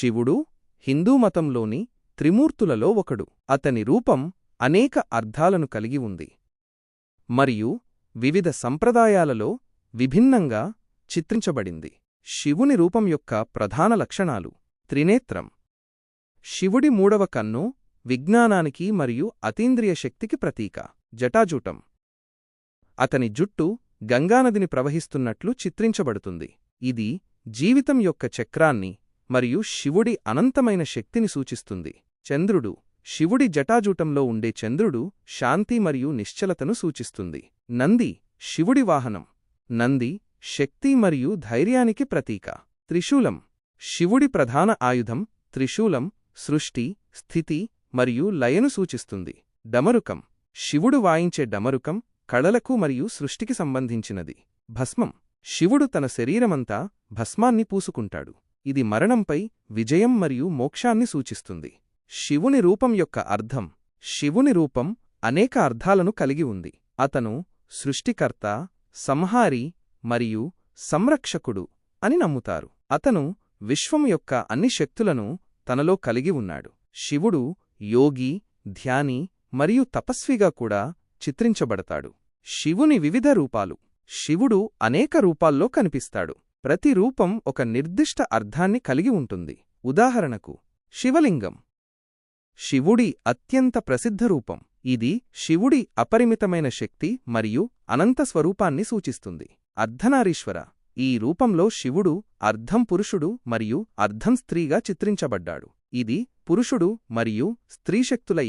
శివుడు హిందూ మతంలోని త్రిమూర్తులలో ఒకడు. అతని రూపం అనేక అర్థాలను కలిగి ఉంది. మరియు వివిధ సంప్రదాయాలలో విభిన్నంగా చిత్రించబడింది. శివుని రూపం యొక్క ప్రధాన లక్షణాలు. త్రినేత్రం. శివుడి మూడవ కన్ను విజ్ఞానానికి మరియు అతీంద్రియ శక్తికి ప్రతీక. జటాజూటం. అతని జుట్టు గంగానదిని ప్రవహిస్తున్నట్లు చిత్రించబడుతుంది. ఇది జీవితం యొక్క చక్రాన్ని మరియు శివుడి అనంతమైన శక్తిని సూచిస్తుంది. చంద్రుడు శివుడి జటాజూటంలో ఉండే చంద్రుడు శాంతి మరియు నిశ్చలతను సూచిస్తుంది. నంది శివుడి వాహనం. నంది శక్తి మరియు ధైర్యానికి ప్రతీక. త్రిశూలం. శివుడి ప్రధాన ఆయుధం త్రిశూలం సృష్టి స్థితి మరియు లయను సూచిస్తుంది. డమరుకం. శివుడు వాయించే డమరుకం కళలకు మరియు సృష్టికి సంబంధించినది. భస్మం. శివుడు తన శరీరమంతా భస్మాన్ని పూసుకుంటాడు. ఇది మరణంపై విజయం మరియు మోక్షాన్ని సూచిస్తుంది. శివుని రూపం యొక్క అర్థం. శివుని రూపం అనేక అర్థాలను కలిగి ఉంది. అతను సృష్టికర్త సంహారి మరియు సంరక్షకుడు అని నమ్ముతారు. అతను విశ్వం యొక్క అన్ని శక్తులను తనలో కలిగి ఉన్నాడు. శివుడు యోగి ధ్యాని మరియు తపస్విగా కూడా చిత్రించబడతాడు. శివుని వివిధ రూపాలు. శివుడు అనేక రూపాల్లో కనిపిస్తాడు. ప్రతి రూపం ఒక నిర్దిష్ట అర్థాన్ని కలిగి ఉంటుంది. ఉదాహరణకు శివలింగం. శివుడి అత్యంత ప్రసిద్ధ రూపం. ఇది శివుడి అపరిమితమైన శక్తి మరియు అనంత స్వరూపాన్ని సూచిస్తుంది. అర్ధనారీశ్వర. ఈ రూపంలో శివుడు అర్ధం పురుషుడు మరియు అర్ధం స్త్రీగా చిత్రించబడ్డాడు. ఇది పురుషుడు మరియు స్త్రీశక్తుల